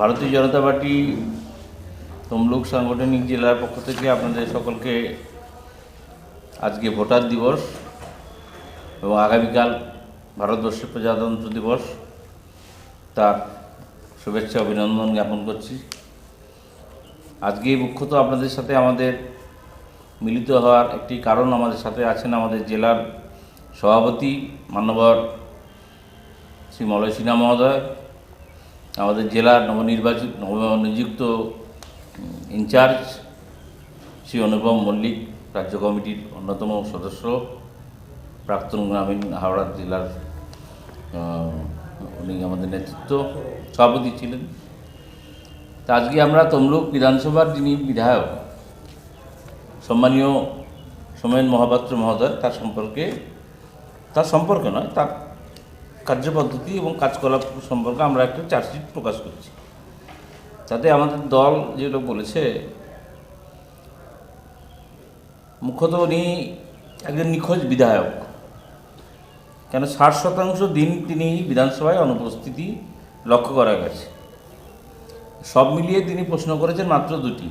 ভারতীয় জনতা পার্টি, তমলুক সাংগঠনিক জেলার পক্ষ থেকে আপনাদের সকলকে আজকে ভোটার দিবস এবং আগামীকাল ভারতবর্ষের প্রজাতন্ত্র দিবস। তার শুভেচ্ছা অভিনন্দন জ্ঞাপন করছি। আজকে মুখ্যত আপনাদের সাথে আমাদের মিলিত হওয়ার একটি কারণ আমাদের সাথে আছেন আমাদের জেলার সভাপতি মান্যবর শ্রী মলয় সিনহা মহোদয়। আমাদের জেলার নবনির্বাচিত, নবনিযুক্ত ইনচার্জ শ্রী অনুপম মল্লিক, রাজ্য কমিটির অন্যতম সদস্য, প্রাক্তন গ্রামীণ হাওড়া জেলার উনি আমাদের নেতৃত্ব, সভাপতি ছিলেন। তা আজকে আমরা তমলুক বিধানসভার যিনি বিধায়ক, সম্মানীয় সোমেন মহাপাত্র মহোদয়, তার সম্পর্কে তার সম্পর্কে নয়, তার কার্যপদ্ধতি এবং কাজকলাপ সম্পর্কে আমরা একটা চার্জশিট প্রকাশ করছি। তাতে আমাদের দল যেগুলো বলেছে, মুখ্যত উনি একজন নিখোঁজ বিধায়ক। কেন ষাট শতাংশ দিন তিনি বিধানসভায় অনুপস্থিতি লক্ষ্য করা গেছে। সব মিলিয়ে তিনি প্রশ্ন করেছেন মাত্র দুটি।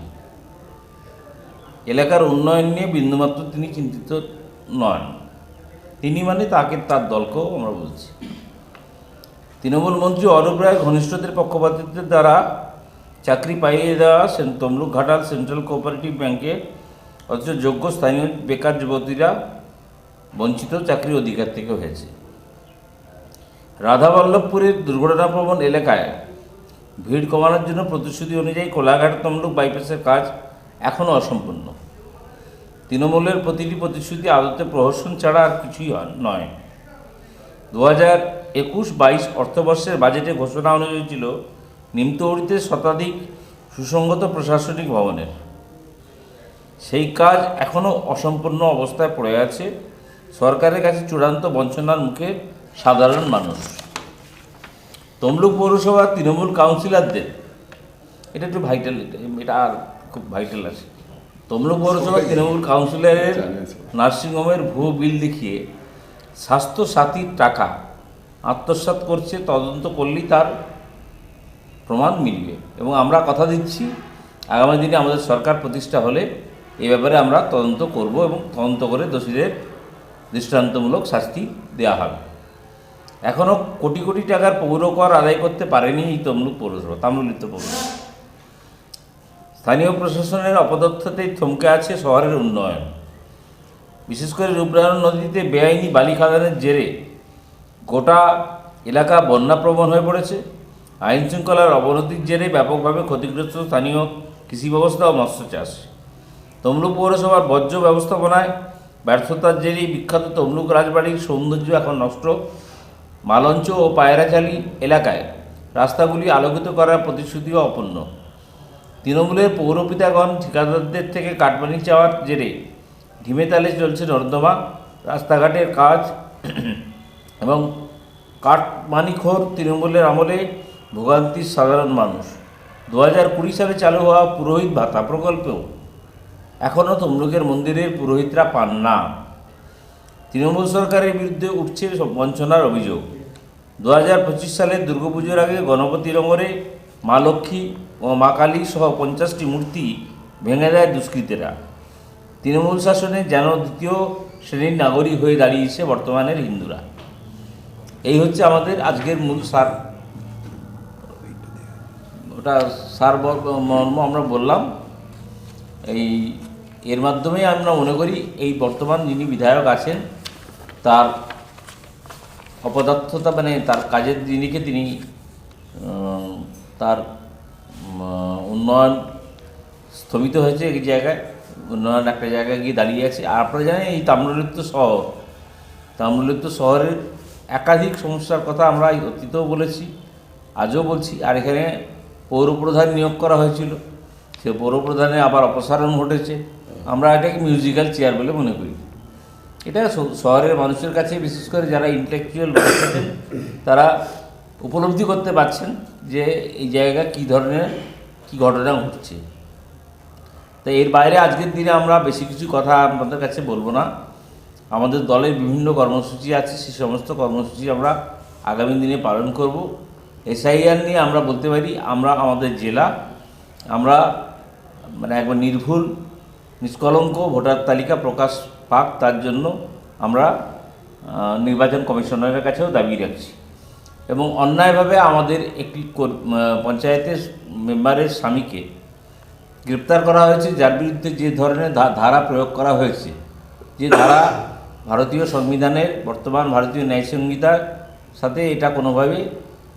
এলাকার উন্নয়ন নিয়ে বিন্দুমাত্র তিনি চিন্তিত নন। তিনি মানে তাকে তার দলকেও আমরা বলছি তৃণমূল মন্ত্রী অরূপ রায় ঘনিষ্ঠদের পক্ষপাতিত্বের দ্বারা চাকরি পাইয়ে দেওয়া তমলুক ঘাটাল সেন্ট্রাল কোঅপারেটিভ ব্যাংকে অথচ যোগ্য স্থানীয় বেকার যুবতীরা বঞ্চিত চাকরির অধিকার থেকে হয়েছে। রাধাবল্লভপুরের দুর্ঘটনাপ্রবণ এলাকায় ভিড় কমানোর জন্য প্রতিশ্রুতি অনুযায়ী কোলাঘাট তমলুক বাইপাসের কাজ এখনও অসম্পূর্ণ। তৃণমূলের প্রতিটি প্রতিশ্রুতি আদতে প্রহসন ছাড়া আর কিছুই নয়। দু একুশ বাইশ অর্থবর্ষের বাজেটে ঘোষণা অনুযায়ী ছিল নিমতৌড়িতে শতাধিক সুসংগত প্রশাসনিক ভবনের। সেই কাজ এখনও অসম্পূর্ণ অবস্থায় পড়ে আছে। সরকারের কাছে চূড়ান্ত বঞ্চনার মুখে সাধারণ মানুষ। তমলুক পৌরসভার তৃণমূল কাউন্সিলরদের এটা একটু ভাইটাল এটা আর খুব ভাইটাল আছে। তমলুক পৌরসভার তৃণমূল কাউন্সিলরের নার্সিংহোমের ভুয়ো বিল দেখিয়ে স্বাস্থ্য সাথীর টাকা আত্মসাৎ করছে, তদন্ত করলেই তার প্রমাণ মিলবে। এবং আমরা কথা দিচ্ছি, আগামী দিনে আমাদের সরকার প্রতিষ্ঠা হলে এ ব্যাপারে আমরা তদন্ত করব এবং তদন্ত করে দোষীদের দৃষ্টান্তমূলক শাস্তি দেওয়া হবে। এখনও কোটি কোটি টাকার পৌর কর আদায় করতে পারেনি এই তমলুক পৌরসভা তাম্রলিপ্ত পৌরসভা। স্থানীয় প্রশাসনের অপদক্ষতেই থমকে আছে শহরের উন্নয়ন। বিশেষ করে রূপনারায়ণ নদীতে বেআইনি বালি খাদানের জেরে গোটা এলাকা বন্যাপ্রবণ হয়ে পড়েছে। আইন শৃঙ্খলার অবনতির জেরে ব্যাপকভাবে ক্ষতিগ্রস্ত স্থানীয় কৃষি ব্যবস্থা ও মৎস্য চাষ। তমলুক পৌরসভার বর্জ্য ব্যবস্থাপনায় ব্যর্থতার জেরে বিখ্যাত তমলুক রাজবাড়ির সৌন্দর্য এখন নষ্ট। মালঞ্চ ও পায়রাচালি এলাকায় রাস্তাগুলি আলোকিত করার প্রতিশ্রুতিও অপূর্ণ। তৃণমূলের পৌরপিতাগণ ঠিকাদারদের থেকে কাটমানি চাওয়ার জেরে ঢিমে তালে চলছে নর্দমা। রাস্তাঘাটের কাজ এবং কাটমানিখোর তৃণমূলের আমলে ভোগান্তির সাধারণ মানুষ। দু হাজার কুড়ি সালে চালু হওয়া পুরোহিত ভাতা প্রকল্পেও এখনও তমলুকের মন্দিরের পুরোহিতরা পান না। তৃণমূল সরকারের বিরুদ্ধে উঠছে বঞ্চনার অভিযোগ। দু হাজার পঁচিশ সালের দুর্গাপুজোর আগে গণপতি নগরে মা লক্ষ্মী ও মা কালী সহ পঞ্চাশটি মূর্তি ভেঙে দেয় দুষ্কৃতীরা। তৃণমূল শাসনে যেন দ্বিতীয় শ্রেণির নাগরিক হয়ে দাঁড়িয়েছে বর্তমানের হিন্দুরা। এই হচ্ছে আমাদের আজকের মূল সার ওটা সার মর্ম আমরা বললাম। এই, এর মাধ্যমে আমরা মনে করি এই বর্তমান যিনি বিধায়ক আছেন, তার অপদার্থতা মানে তার কাজের দিনিকে তিনি তার উন্নয়ন স্থগিত হয়েছে এক জায়গায়, উন্নয়ন একটা জায়গায় গিয়ে দাঁড়িয়ে আছে। আর আপনারা জানেন এই তাম্রলিপ্ত শহর, তাম্রলিপ্ত শহরের একাধিক সমস্যার কথা আমরা অতীতেও বলেছি, আজও বলছি। আর এখানে পৌরপ্রধান নিয়োগ করা হয়েছিল। সে পৌরপ্রধানে আবার অপসারণ ঘটেছে। আমরা এটাকে মিউজিক্যাল চেয়ার বলে মনে করি। এটা শহরের মানুষের কাছে, বিশেষ করে যারা ইন্টেলেকচুয়াল আছেন, তারা উপলব্ধি করতে পারছেন যে এই জায়গা কী ধরনের, কী ঘটনা ঘটছে। তো এর বাইরে আজকের দিনে আমরা বেশি কিছু কথা আপনাদের কাছে বলব না। আমাদের দলের বিভিন্ন কর্মসূচি আছে, সেই সমস্ত কর্মসূচি আমরা আগামী দিনে পালন করব। এসআইআর নিয়ে আমরা বলতে পারি, আমরা আমাদের জেলা, আমরা মানে একবার নির্ভুল, নিষ্কলঙ্ক ভোটার তালিকা প্রকাশ পাক, তার জন্য আমরা নির্বাচন কমিশনারের কাছেও দাবি রাখছি। এবং অন্যায়ভাবে আমাদের একটি পঞ্চায়েতের মেম্বারের স্বামীকে গ্রেপ্তার করা হয়েছে, যার বিরুদ্ধে যে ধরনের ধারা প্রয়োগ করা হয়েছে, যে ধারা ভারতীয় সংবিধানের, বর্তমান ভারতীয় ন্যায় সংহিতার সাথে এটা কোনোভাবেই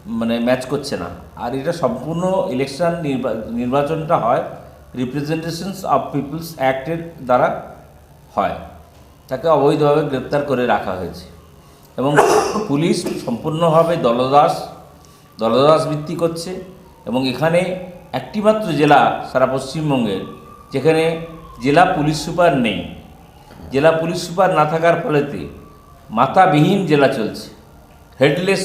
মানে ম্যাচ করছে না। আর এটা সম্পূর্ণ ইলেকশন নির্বাচনটা হয় রিপ্রেজেন্টেশনস অফ পিপলস অ্যাক্টের দ্বারা হয়। তাকে অবৈধভাবে গ্রেপ্তার করে রাখা হয়েছে। এবং পুলিশ সম্পূর্ণভাবে দলদাস দলদাস ভিত্তি করছে। এবং এখানে একটিমাত্র জেলা সারা পশ্চিমবঙ্গের, যেখানে জেলা পুলিশ সুপার নেই। জেলা পুলিশ সুপার না থাকার ফলেতে মাথাবিহীন জেলা চলছে হেডলেস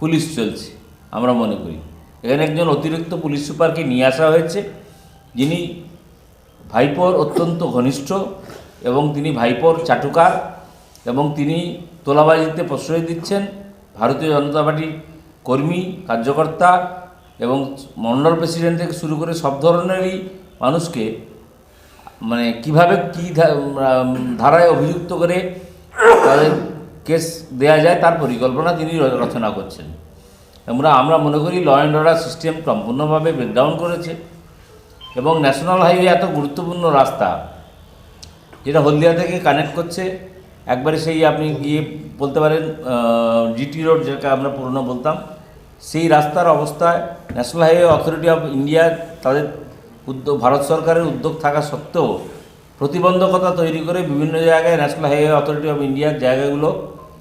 পুলিশ চলছে, আমরা মনে করি। এখানে একজন অতিরিক্ত পুলিশ সুপারকে নিয়ে আসা হয়েছে, যিনি ভাইপোর অত্যন্ত ঘনিষ্ঠ এবং তিনি ভাইপোর চাটুকার এবং তিনি তোলাবাজিতে প্রশ্রয় দিচ্ছেন ভারতীয় জনতা পার্টির কর্মী, কার্যকর্তা এবং মন্ডল প্রেসিডেন্ট থেকে শুরু করে সব ধরনেরই মানুষকে মানে কীভাবে কী ধারায় অভিযুক্ত করে তাদের কেস দেয়া যায় তার পরিকল্পনা তিনি রচনা করছেন। আমরা আমরা মনে করি ল অ্যান্ড অর্ডার সিস্টেম সম্পূর্ণভাবে ব্রেকডাউন করেছে এবং ন্যাশনাল হাইওয়ে এত গুরুত্বপূর্ণ রাস্তা যেটা হলদিয়া থেকে কানেক্ট করছে। একবারে সেই আপনি গিয়ে বলতে পারেন জিটি রোড যেটা আমরা পুরনো বলতাম, সেই রাস্তার অবস্থায় national highway authority of India তাদের উদ্যোগ ভারত সরকারের উদ্যোগ থাকা সত্ত্বেও প্রতিবন্ধকতা তৈরি করে বিভিন্ন জায়গায় ন্যাশনাল হাইওয়ে অথরিটি অফ ইন্ডিয়ার জায়গাগুলো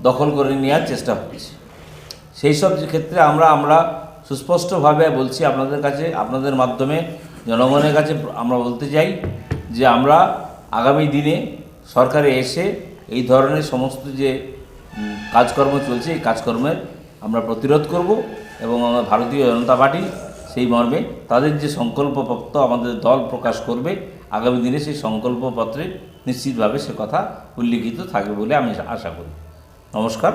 দখল করে নেওয়ার চেষ্টা হচ্ছে। সেই সব ক্ষেত্রে আমরা আমরা সুস্পষ্টভাবে বলছি আপনাদের কাছে, আপনাদের মাধ্যমে, জনগণের কাছে আমরা বলতে চাই যে আমরা আগামী দিনে সরকারে এসে এই ধরনের সমস্ত যে কাজকর্ম চলছে, এই কাজকর্মের আমরা প্রতিরোধ করব এবং আমরা ভারতীয় জনতা পার্টি সেই মর্মে তাদের যে সংকল্পপত্র আমাদের দল প্রকাশ করবে, আগামী দিনে সেই সংকল্পপত্রে নিশ্চিতভাবে সে কথা উল্লিখিত থাকবে বলে আমি আশা করি। নমস্কার।